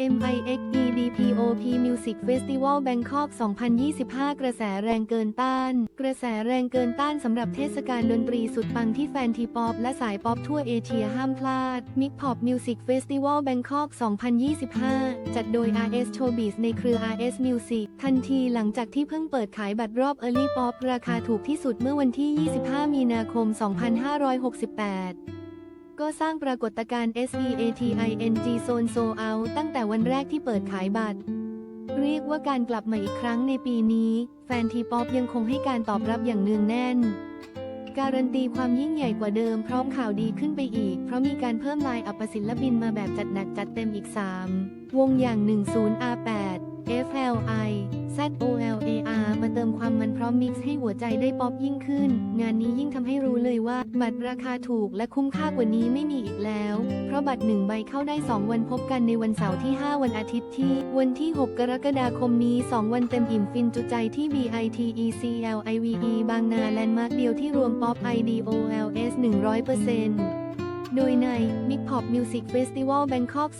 MIX EDPOP Music Festival Bangkok 2025 กระแสแรงเกินต้าน กระแสแรงเกินต้านสำหรับเทศกาลดนตรีสุดปังที่แฟนทีป๊อปและสายป๊อปทั่วเอเชียห้ามพลาด Mix Pop Music Festival Bangkok 2025 จัดโดย RS Showbiz ในเครือ RS Music ทันทีหลังจากที่เพิ่งเปิดขายบัตรรอบ Early Pop ราคาถูกที่สุดเมื่อวันที่ 25 มีนาคม 2568 ก็สร้างปรากฏการณ์ SEATING Zone Sold Out ตั้งแต่วันแรกที่เปิดขายบัตร เรียกว่าการกลับมาอีกครั้งในปีนี้ แฟนทีป๊อปยังคงให้การตอบรับอย่างเนืองแน่น การันตีความยิ่งใหญ่กว่าเดิมพร้อมข่าวดีขึ้นไปอีก เพราะมีการเพิ่มลายอัปศิลปินมาแบบจัดหนักจัดเต็มอีก 3 วงอย่าง 10R8 FLI ZOLAR มาเติมความมันพร้อมมิกซ์ให้หัวใจได้ป๊อปยิ่งขึ้น งานนี้ยิ่งทำให้รู้เลยว่า บัตรราคาถูกและคุ้มค่ากว่านี้ไม่มีอีกแล้ว เพราะบัตรหนึ่งใบเข้าได้ 2 วันพบกันในวันเสาร์ที่ 5 วันอาทิตย์ที่ วันที่ 6 กรกฎาคมนี้ 2 วันเต็มอิ่มฟินจุใจที่ BITECLIVE บางนาแลนด์มาร์คเดียวที่รวมป๊อป IDOLS 100% โดยใน Mix Pop Music Festival Bangkok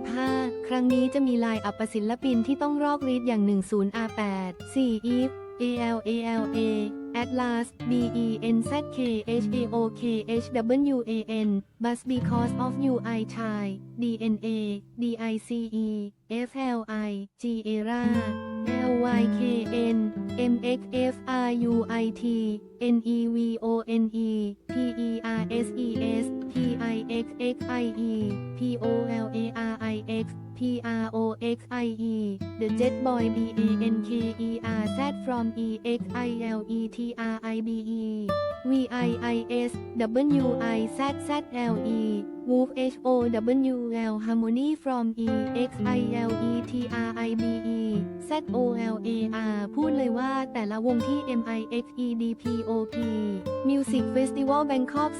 2025 ครั้งนี้จะมีลน์อัปศิลปินที่ต้องรอกรีดอย่าง 10R8 4 Eve ALALA Atlas BENZK HAOK HWAN Bus Because of You I N E P E R S E S T I X X I E P O L A R I X P R O X I E The Jet Boy B A N K E R Z from E X I L E T R I B E V I I S W I Z Z L E EXILETRIBE VIIS WIZZLE Woof HOWL Harmony from EXILETRIBE ZOLAR พูดเลยว่าแต่ละวงที่ MIX EDPOP Music Festival Bangkok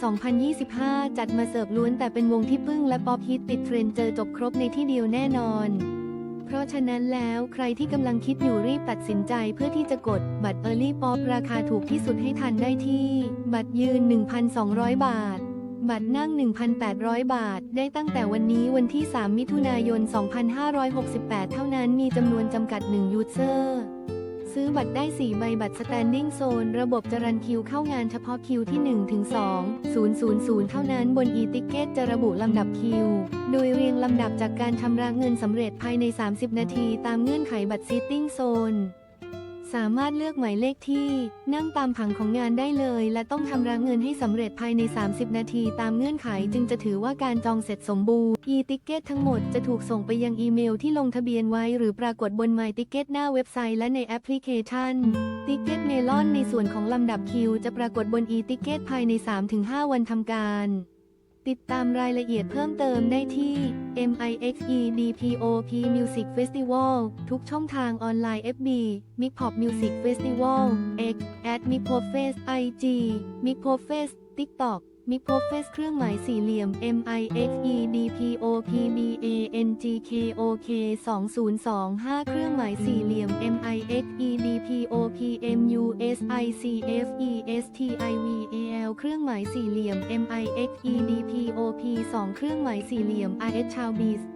2025 จัดมาเสิร์ฟล้วนแต่เป็นวงที่ปึ้งและป๊อปฮิตติดเทรนเจอจบครบในที่เดียวแน่นอน เพราะฉะนั้นแล้วใครที่กำลังคิดอยู่รีบตัดสินใจเพื่อที่จะกดบัตร Early Pop ราคาถูกที่สุดให้ทันได้ที่ บัตรยืน 1,200 บาท บัตรนั่ง 1,800 บาท ได้ตั้งแต่วันนี้วันที่ 3 มิถุนายน 2568 เท่านั้นมีจำนวนจำกัด 1 ยูเซอร์ ซื้อบัตรได้ 4 ใบบัตร Standing Zone ระบบจรันคิวเข้างานเฉพาะคิวที่1ถึง2 000 เท่านั้นบน e-ticket จะระบุลำดับคิว โดยเรียงลำดับจากการชำระเงินสำเร็จภายใน 30 นาที ตามเงื่อนไขบัตร Sitting Zone สามารถเลือกหมายเลขที่ นั่งตามผังของงานได้เลย และต้องชำระเงินให้สำเร็จภายใน 30 นาทีตามเงื่อนไขจึงจะถือว่าการจองเสร็จสมบูรณ์ e-ticket ทั้งหมดจะถูกส่งไปยังอีเมลที่ลงทะเบียนไว้ หรือปรากฏบน My Ticket หน้าเว็บไซต์และในแอปพลิเคชัน Ticket Melon ในส่วนของลำดับคิว จะปรากฏบน e-ticket ภายใน 3-5 วันทำการ ติดตามรายละเอียดเพิ่มเติมได้ที่ MIXEDPOP Music Festival ทุกช่องทางออนไลน์ FB Mix Pop Music Festival X at Mix Pop Fest IG Mix Pop Fest TikTok มิคโฟเฟสเครื่องหมายสี่เหลี่ยม MIXEDPOPBANGKOK 2025เครื่องหมายสี่เหลี่ยม MIXEDPOP MUSICFESTIVAL เครื่องหมายสี่เหลี่ยม MIXEDPOP 2เครื่องหมายสี่เหลี่ยม RS ชาวบีส